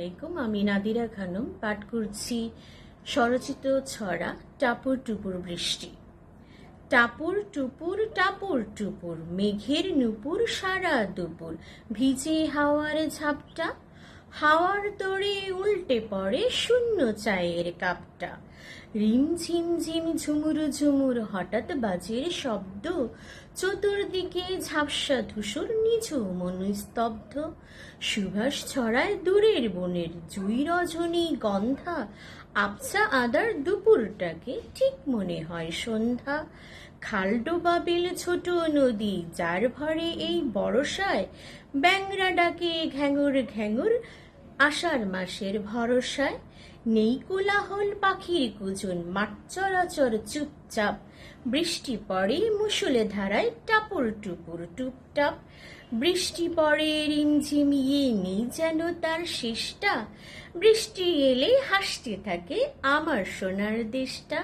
আলাইকুম, আমি নাদিরা খানম পাঠ করছি স্বরচিত ছড়া, টাপুর টুপুর বৃষ্টি। টাপুর টুপুর টাপুর টুপুর, মেঘের নুপুর, সারা দুপুর, ভিজে হাওয়ার ঝাপটা হাওয়ার দড়ে উল্টে পড়ে শূন্য চায়ের কাপটা। রিম ঝিম ঝিম ঝুমুর ঝুমুর হঠাৎ বাজের শব্দ। চতুর্দিকে ঝাপসা ধূসর নিঝুম স্তব্ধ সুভাষ ছড়ায় দূরের বনের জুই রজনী গন্ধা। আবসা আদার দুপুরটাকে ঠিক মনে হয় সন্ধ্যা। খালডোবা বেল ছোট নদী, যার ভরে এই বরসায় ব্যাংরা ডাকে ঘ্যাঙুর ঘ্যাঙুর আষাঢ় মাসের ভরসায়। নেই কোলাহল পাখির কুজন মাঠ চরাচর চুপচাপ। বৃষ্টি পড়ে মুসুলে ধারায় টাপুর টুপুর টুপটাপ। বৃষ্টি পড়ে রিমঝিম ইয়ে নেই যেন তার শেষটা। বৃষ্টি এলে হাসতে থাকে আমার সোনার দেশটা।